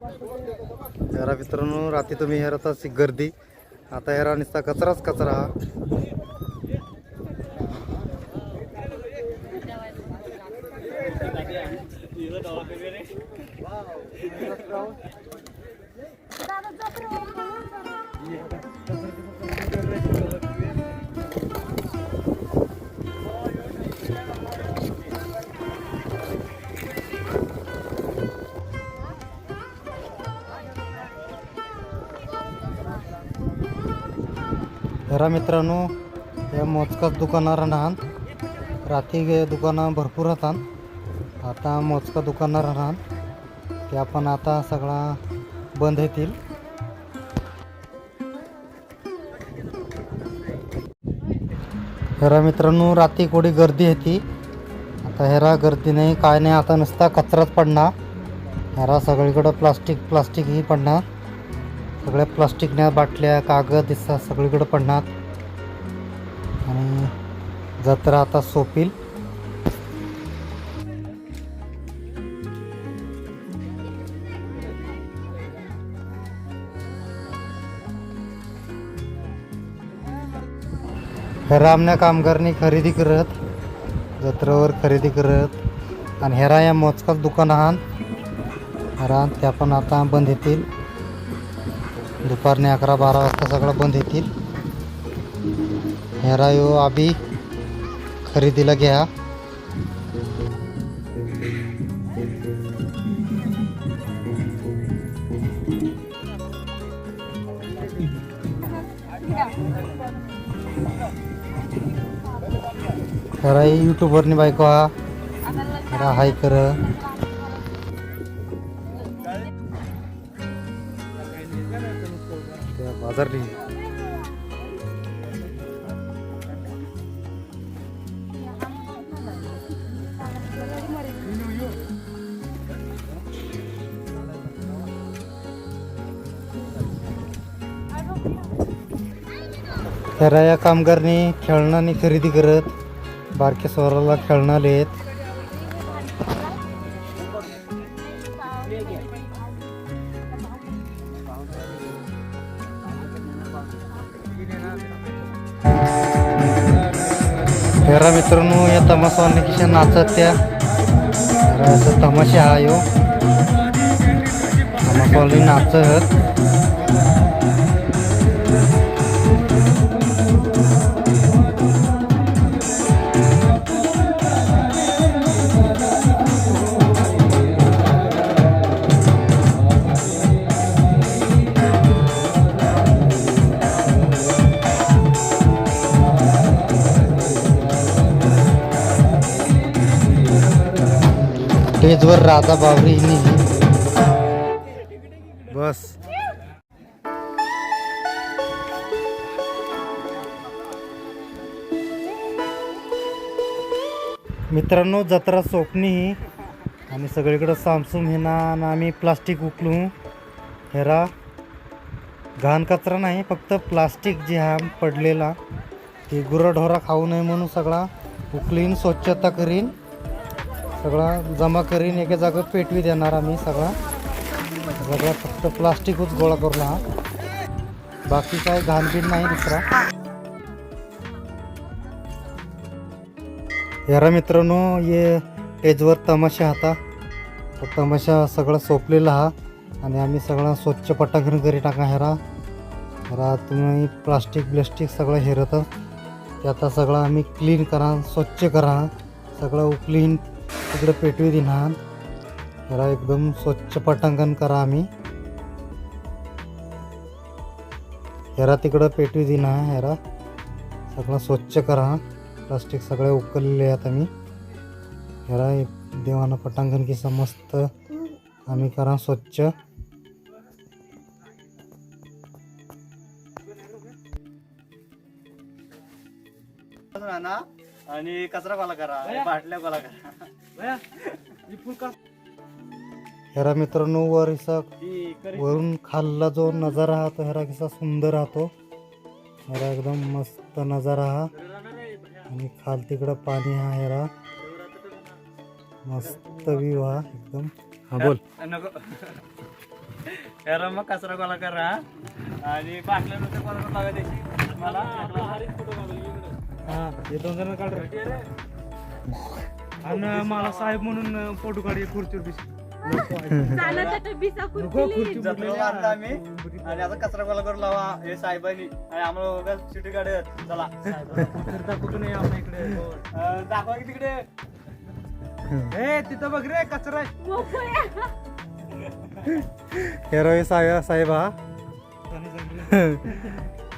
जरा मित्रांनो रात्री तुम्ही हे आता गर्दी. आता हेरा निसता कचराच कचरा. हा मित्रांनो या मोजकाच दुकानावर राहणार. रात्री दुकानं भरपूर राहतात. आता मोजका दुकानावर राहणार. ते आपण आता सगळा बंद येतील. हेरा मित्रांनो रात्री कोडी गर्दी येते. आता हेरा गर्दी नाही काय नाही आता नुसता कचराच पडणार. हेरा सगळीकडं प्लास्टिक प्लास्टिकही पडणार. सगळ्या प्लास्टिकच्या बाटल्या कागद दिसतात सगळीकडे पडणार. आणि जत्रा आता सोपील. हेरा कामगारांनी खरेदी करत जत्रेवर खरेदी करत. आणि हेरा या मोजकाच दुकान आहात. हेरा त्या पण आता बंद येतील. दुपारने अकरा बारा वाजता सगळं बंद येतील. हेरा यो आबी खरेदीला घ्या. हेरा यूट्यूबवरनी बायको हा. हेरा हाय कर. बाजार तर या कामगारनी खेळणानी खरेदी करत बारक्या स्वराला खेळणं आहेत तमाशावाले किशा नाचत त्या. हेरा असं तमाशा हा. हो. यो नाचत. स्टेजवर राधा बावरी बस. मित्रांनो जत्रा सोपणी. ही आणि सगळीकडं सामसूम हे ना आणि आम्ही प्लास्टिक उकलू. हेरा. घाण कचरा नाही फक्त प्लास्टिक जे हा पडलेला. ते गुरंढोरा खाऊ नये म्हणून सगळा. उकलीन स्वच्छता करीन. सगळा जमा करीन एका जागा पेटवी देणार आम्ही सगळा. सगळा फक्त प्लास्टिकच गोळा करून हा बाकी काय घाणबीण नाही दुसरा. यारा मित्रांनो ये टेजवर तमाशा होता तो तमाशा सगळा सोपलेला हा. आणि आम्ही सगळा स्वच्छ पटांगण घरी टाका हेरा हेरा तुम्ही प्लास्टिक ब्लास्टिक सगळं हेरत. ते आता सगळं आम्ही क्लीन करा स्वच्छ करा. सगळं उकलीन तिकडे पेटवी दिना जरा एकदम स्वच्छ पटांगण करा आम्ही. हेरा तिकडं पेटवी दिना हेरा सगळं स्वच्छ करा. प्लास्टिक सगळे उकललेले आहेत आम्ही. हेरा देवानं पटांगण की मस्त आम्ही करा स्वच्छ. आणि कचरा गोला करा बाटल्या गोला करा. ह्याला मित्रांनो वर इसा वरून खालला जो नजारा हा तो ह्याला कसा सुंदर राहतो ह्याला एकदम मस्त नजारा हा. आणि खाल तिकडं पाणी हा ह्याला मस्त व्ह्यू हा एकदम. हा बोल. याला मग कचरा गोळा करा आणि कोणाला त्याची. मला हा हे दोन जण काढ. आणि मला साहेब म्हणून फोटो काढ खुर्चीवर बिस नको खुर्ची आम्ही. आणि आता कचरा गोळा करून लावा. हे साहेबांनी. आणि आम्हाला उगाच सिटी काढत चला. आपल्या इकडे. अं, दाखवा की तिकडे. ए तिथं बघ रे कचरा आहे. हे साहेब साहेब हा.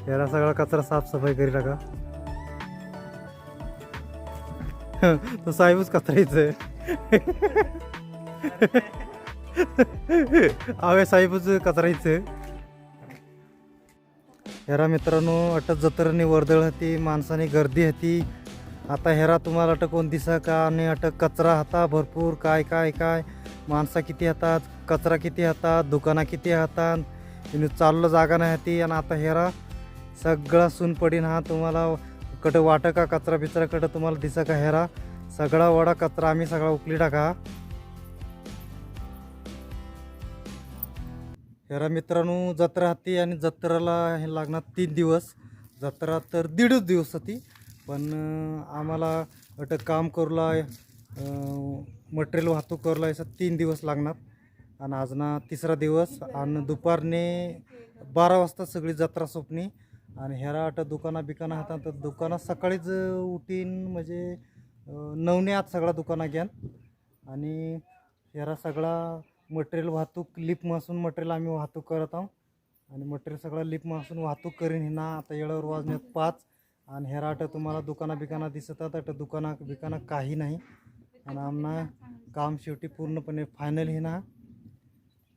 हेरा सगळा कचरा साफसफाई करी टाका तो साहेबच कचरायचं आवे साहेबच कचरायचं हेरा मित्रांनो अटक जत्रनी वर्दळ होती माणसाने गर्दी होती. आता हेरा तुम्हाला अटक कोण दिसा का? आणि अटक कचरा हाता भरपूर. काय काय काय? माणसं किती हातात? कचरा किती हातात? दुकाना किती हातात? चाललं जागा नाही हाती. आणि आता हेरा सगळा सून पडीन हा तुम्हाला कडं वाटं का कचरा बिचरा कडं तुम्हाला दिसा का हेरा सगळा वडा कचरा आम्ही सगळा उकली टाका. हेरा मित्रांनो जत्रा हाती आणि जत्रेला हे लागणार तीन दिवस. जत्रा तर दीडच दिवस होती पण आम्हाला अटक काम करूला मटेरियल वाहतूक करूला असं तीन दिवस लागणार. आणि आज ना तिसरा दिवस आणि दुपारने बारा वाजता सगळी जत्रा सोपणी. आणि ह्याला अटक दुकानं बिकानं हातात तर दुकानं सकाळीच उठीन म्हणजे नवने आत सगळा दुकानं घ्यान आणि ह्याला सगळा मटेरियल वाहतूक लिपमासून मटेरियल आम्ही वाहतूक करत आहोत आणि मटेरियल सगळा लिपमासून वाहतूक करीन हिना आता येळावर वाजण्यात पाच. आणि ह्या अट तुम्हाला दुकाना बिकाना दिसतात आता दुकाना बिकाना काही नाही. आणि आम्हाला काम शेवटी पूर्णपणे फायनल हे ना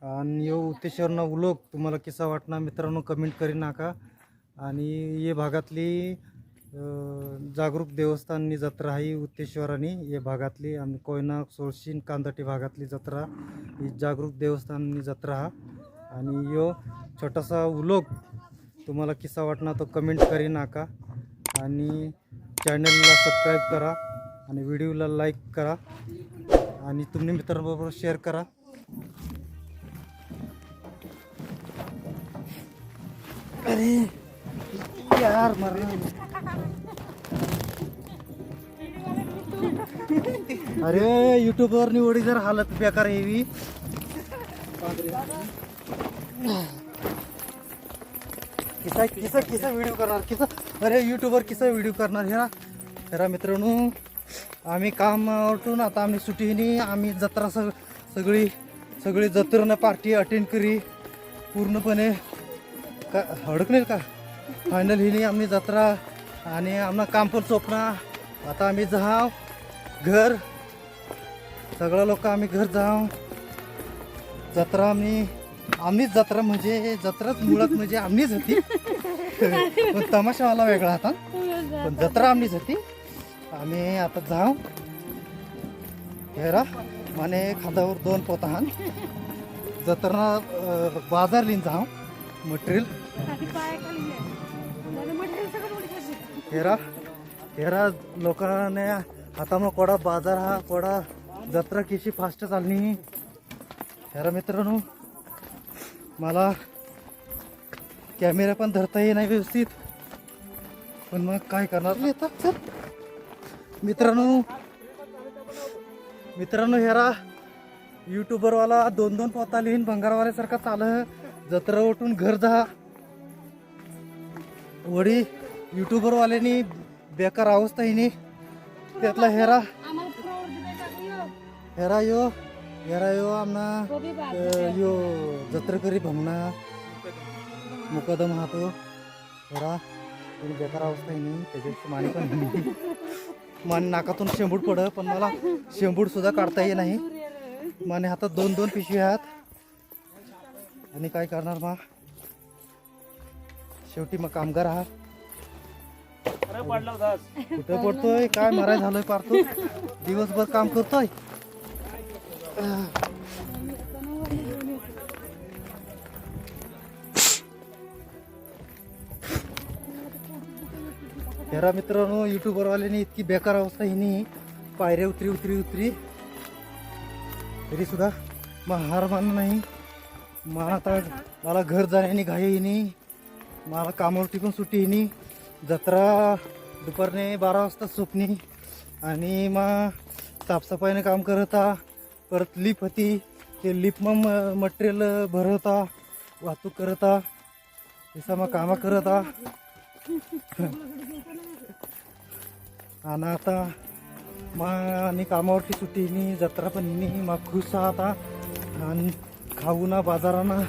आणि यो उत्तेश्वरना उलोक तुम्हाला किसा वाटणार मित्रांनो कमेंट करी नाका. आणि ये भागातली जागरूक देवस्थाननी जत्रा ही उत्तेश्वरानी. ये भागातली आणि कोयना सोळशीन कांदटी भागातली जत्रा ही जागरूक देवस्थाननी जत्रा हा. आणि यो छोटासा उलोक तुम्हाला किस्सा वाटणार तो कमेंट करी नाका. आणि चॅनलला सबस्क्राईब करा आणि व्हिडिओला लाईक करा. आणि तुम्ही मित्रांबरोबर शेअर करा. अरे! यार मरा अरे युट्यूबवर निवडी जर हालत बेकार हेवी किसा किसा किसा व्हिडिओ करणार किसा? अरे युट्यूबवर किसा व्हिडिओ करणार हे ना? खरा मित्रांनो आम्ही काम उठून आता आम्ही सुटीने आम्ही जत्रा सग सगळी सगळी जत्रेनं पार्टी अटेंड करी पूर्णपणे. का हडकलेल का? फायनल हिनी आम्ही जत्रा आणि आमना काम पण आता आम्ही जाव घर. सगळं लोक आम्ही घर जाव जत्रा आम्ही आम्हीच जत्रा म्हणजे जत्राच मुळात म्हणजे आम्हीच होती. पण तमाशावाला वेगळा आता पण जत्रा आम्हीच होती. आम्ही आता जाऊ. हेरा. माने खांदावर दोन पोताहान जत्रा बाजार लिन जाऊ. मटेरियल हेरा हेरा लोकांना हातामुळे कोडा बाजार हा कोडा जत्रा किशी फास्ट चालली. हेरा मित्रांनो मला कॅमेरा पण धरता ये नाही व्यवस्थित. पण मग काय करणार? येतात चल मित्रांनो मित्रांनो हेरा युट्यूबरवाला दोन दोन पोता लिहिन भंगारवाल्यासारखा चाल जत्रा उठून घर जा. वडी युट्यूबरवाल्यांनी बेकार अवस्था हिनी त्यातला हेरा. हेरा यो हेरा यो आमना यो जत्रा करी भमना मुकदम हा तो. हेरा बेकार अवस्था आहे नाही त्याच्यापेक्षा माने पण नाही. मान नाकातून शेंबूड पड पण मला शेंबूड सुद्धा काढता येत नाही. माने हातात दोन दोन पिशवी आहात. आणि काय करणार मग शेवटी मग कामगार होतास कुठं पडतोय? काय माराय झालोय पारतो दिवसभर काम करतोय? तेरा मित्रांनो युट्यूबरवाल्याने इतकी बेकार अवस्था हिनी. पायऱ्या उतरी उतरी उतरी. तरी सुद्धा मग हार मानणं नाही. मग आता मला घर जाण्यानी घाई येईनी मला कामावरती पण सुट्टी येणी जत्रा दुपारने बारा वाजता सुपणी आणि मग साफसफाईने काम करता. परत लिप होती. ते लिप मग मटेरियल भरवता. वाहतूक करता. तसा मग कामं करता. आणि आता मग आणि कामावरती सुट्टी येणी जत्रा पण येणी मग खुश आता आणि खाऊ ना बाजारानं.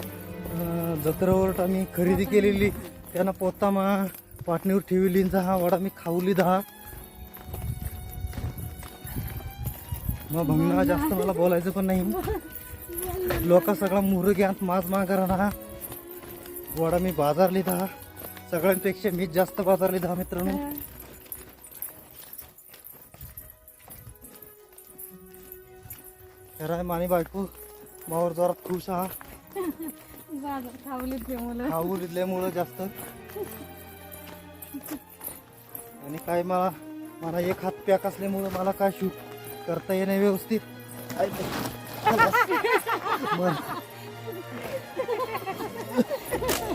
जत्रावर आम्ही खरेदी केलेली त्यांना पोता मग पाटणीवर ठेवली जा हा वडा मी खाऊली दहा. मग भंगणा जास्त मला बोलायचं पण नाही. लोक सगळा मुर घ्या माज मागा ना वडा मी बाजारली दहा. सगळ्यांपेक्षा मीच जास्त बाजारली दहा मित्रांनो. खरं आहे बायको मावर जोरात खुश हा. बाजार मुलं. दिल्यामुळं जास्त. आणि काय मला मला एक हात पॅक असल्यामुळं मला काय शूट करता येणे व्यवस्थित. आई मग.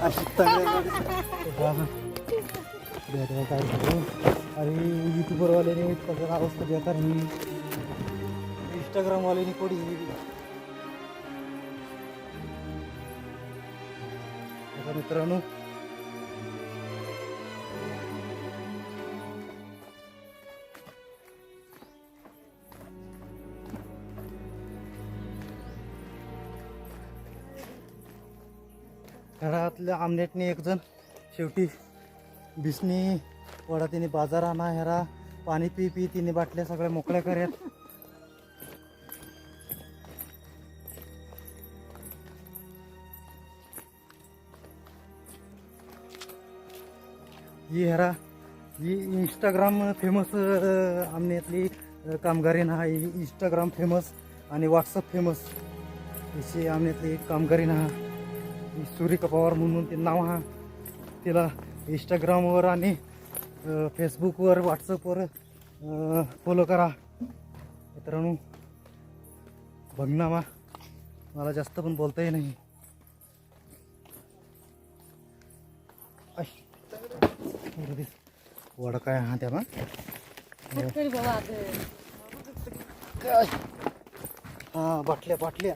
अशी काय अरे युट्यूबरवाल्याने सगळं अवस्था देतात ही इंस्टाग्रामवाल्याने कोणी तर मित्रांनो. घरातल्या आमनेटने एक जण शेवटी बिसनी वडा तिने बाजार आणा हेरा पाणी पी पी तिने बाटल्या सगळ्या मोकळ्या करत ही हेरा ही इंस्टाग्राम फेमस आमण्यातली कामगारीन हा ही इंस्टाग्राम फेमस आणि व्हॉट्सअप फेमस अशी आमण्यातली कामगारीन हा ही सूर्यका पवार म्हणून ते नाव हा तिला इंस्टाग्रामवर आणि फेसबुकवर व्हॉट्सअपवर फॉलो करा. मित्रांनो बघनामा मला जास्त पण बोलताही नाही. बरं दिस. वडा काय हा त्या ना तरी बाबा आता काय हा बाटल्या बाटल्या.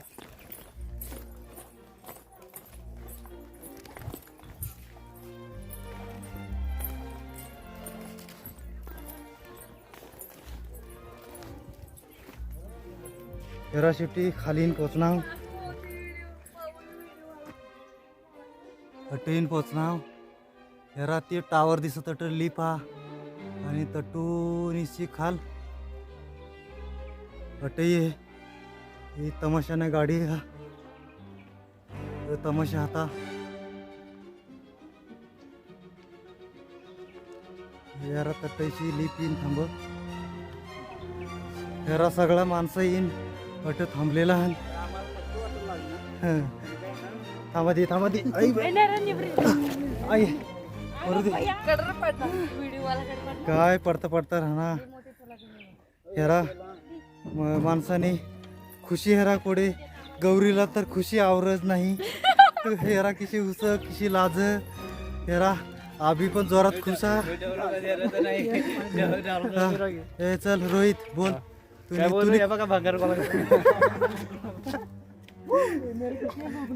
तेरा शेवटी खालीन पोचणार हटईन पोचणार हेरा ते टावर दिसत तर लिपा. आणि तटून इशी खाल. अटई ही तमाशाने गाडी हा. तमाशा आता. यारा तटईशी लिप येईन थांब. यारा सगळा माणसं येईन. अट थांबलेला आहे हं. थांबा दे थांबा दे आई. आई. दे काय पडता पडता राहणार हेरा माणसाने खुशी हेरा कोडे. गौरीला तर खुशी आवरच नाही. हेरा किशी उस किशी लाज. हेरा आभी पण जोरात खुशा ए चल रोहित बोल. तुम्ही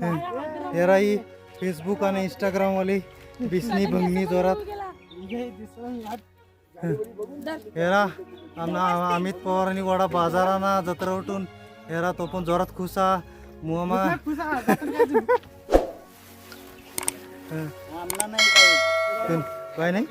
हे हेरा ही. फेसबुक आणि इंस्टाग्राम वाली. बिसनी भंगनी जोरात. हेरा आमना अमित पवार आणि वडा बाजाराना जत्रा उठून. हेरा तो पण जोरात खुसा मुहमा काय नाही?